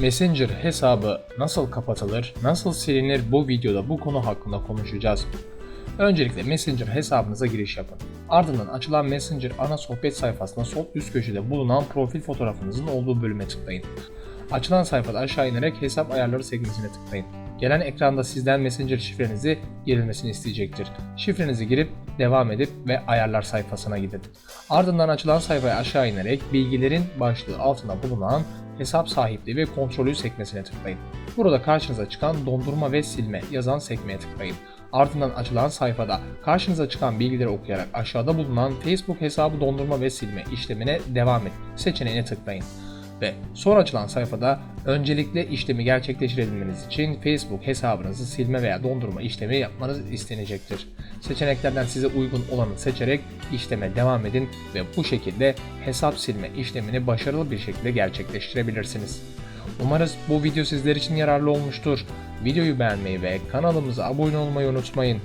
Messenger hesabı nasıl kapatılır, nasıl silinir bu videoda bu konu hakkında konuşacağız. Öncelikle Messenger hesabınıza giriş yapın. Ardından açılan Messenger ana sohbet sayfasında sol üst köşede bulunan profil fotoğrafınızın olduğu bölüme tıklayın. Açılan sayfada aşağı inerek hesap ayarları sekmesine tıklayın. Gelen ekranda sizden Messenger şifrenizi girilmesini isteyecektir. Şifrenizi girip devam edip ve ayarlar sayfasına gidin. Ardından açılan sayfaya aşağı inerek bilgilerin başlığı altında bulunan hesap sahipliği ve kontrolü sekmesine tıklayın. Burada karşınıza çıkan dondurma ve silme yazan sekmeye tıklayın. Ardından açılan sayfada karşınıza çıkan bilgileri okuyarak aşağıda bulunan Facebook hesabı dondurma ve silme işlemine devam et seçeneğine tıklayın. Ve son açılan sayfada öncelikle işlemi gerçekleştirebilmeniz için Facebook hesabınızı silme veya dondurma işlemi yapmanız istenecektir. Seçeneklerden size uygun olanı seçerek işleme devam edin ve bu şekilde hesap silme işlemini başarılı bir şekilde gerçekleştirebilirsiniz. Umarız bu video sizler için yararlı olmuştur. Videoyu beğenmeyi ve kanalımıza abone olmayı unutmayın.